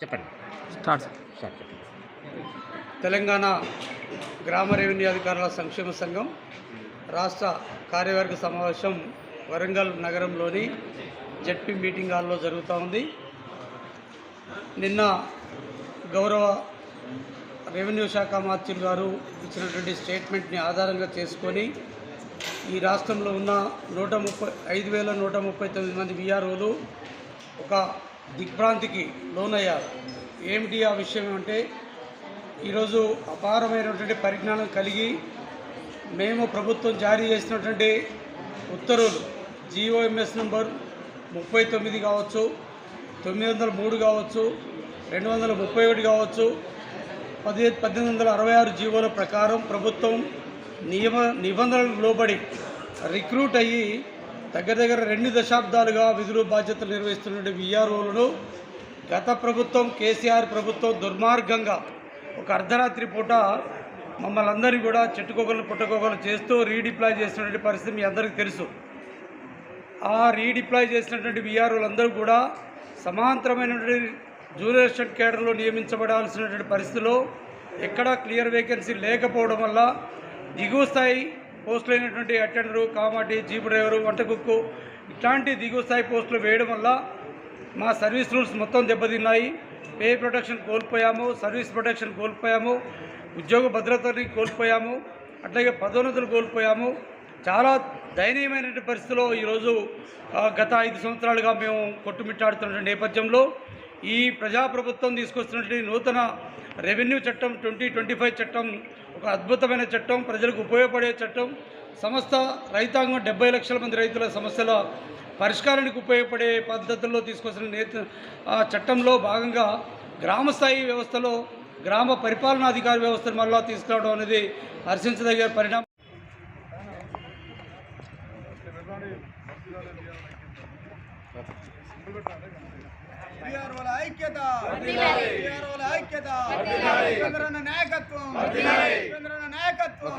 చెప్పండి. స్టార్ట్ చెప్పండి. తెలంగాణ గ్రామ రెవెన్యూ అధికారుల సంక్షేమ సంఘం రాష్ట్ర కార్యవర్గ సమావేశం వరంగల్ నగరంలోని జడ్పీ మీటింగ్ హాల్లో జరుగుతూ ఉంది. నిన్న గౌరవ రెవెన్యూ శాఖ మార్చులు గారు ఇచ్చినటువంటి స్టేట్మెంట్ని ఆధారంగా చేసుకొని ఈ రాష్ట్రంలో ఉన్న నూట ముప్పై ఐదు వేల నూట ముప్పై తొమ్మిది మంది విఆర్ఓలు ఒక దిగ్భ్రాంతికి లోనయ్యారు. ఏమిటి ఆ విషయం అంటే ఈరోజు అపారమైనటువంటి పరిజ్ఞానం కలిగి మేము ప్రభుత్వం జారీ చేసినటువంటి ఉత్తర్వులు జీఓఎంఎస్ నెంబర్ ముప్పై తొమ్మిది కావచ్చు తొమ్మిది వందల మూడు కావచ్చు రెండు వందల ముప్పై ఒకటి కావచ్చు పది పద్దెనిమిది వందల అరవై ఆరు జీవోల ప్రకారం ప్రభుత్వం నియమ నిబంధనలకు లోబడి రిక్రూట్ అయ్యి దగ్గర దగ్గర రెండు దశాబ్దాలుగా విధులు బాధ్యతలు నిర్వహిస్తున్న విఆర్ఓలను గత ప్రభుత్వం కేసీఆర్ ప్రభుత్వం దుర్మార్గంగా ఒక అర్ధరాత్రి పూట మమ్మల్ని అందరినీ కూడా చెట్టుకోగలు పుట్టకోగలు చేస్తూ రీడిప్లాయ్ చేసినటువంటి పరిస్థితి మీ అందరికీ తెలుసు. ఆ రీడిప్లాయ్ చేసినటువంటి విఆర్ఓలందరూ కూడా సమాంతరమైనటువంటి జూనియర్ అసిస్టెంట్ కేడర్లో నియమించబడాల్సినటువంటి పరిస్థితిలో ఎక్కడా క్లియర్ వేకెన్సీ లేకపోవడం వల్ల దిగువ స్థాయి పోస్టులు అయినటువంటి అటెండరు కామాటి జీపు డ్రైవరు వంట కుక్కు ఇట్లాంటి దిగువ స్థాయి పోస్టులు వేయడం వల్ల మా సర్వీస్ రూల్స్ మొత్తం దెబ్బతిన్నాయి. పే ప్రొటెక్షన్ కోల్పోయాము సర్వీస్ ప్రొటెక్షన్ కోల్పోయాము ఉద్యోగ భద్రతని కోల్పోయాము అట్లాగే పదోన్నతులు కోల్పోయాము. చాలా దయనీయమైనటువంటి పరిస్థితిలో ఈరోజు గత ఐదు సంవత్సరాలుగా మేము కొట్టుమిట్టాడుతున్న నేపథ్యంలో ఈ ప్రజాప్రభుత్వం తీసుకొస్తున్నటువంటి నూతన రెవెన్యూ చట్టం ట్వంటీ ట్వంటీ ఫైవ్ చట్టం ఒక అద్భుతమైన చట్టం ప్రజలకు ఉపయోగపడే చట్టం సమస్త రైతాంగం డెబ్బై లక్షల మంది రైతుల సమస్యల పరిష్కారానికి ఉపయోగపడే పద్ధతుల్లో తీసుకొచ్చిన నేత ఆ చట్టంలో భాగంగా గ్రామ స్థాయి వ్యవస్థలో గ్రామ పరిపాలనాధికారి వ్యవస్థను మళ్ళా తీసుకురావడం అనేది హర్షించదగిన పరిణామం బీఆర్ఓల ఐక్యత. బీఆర్ఓల ఐక్యత. నాయకత్వం. నాయకత్వం.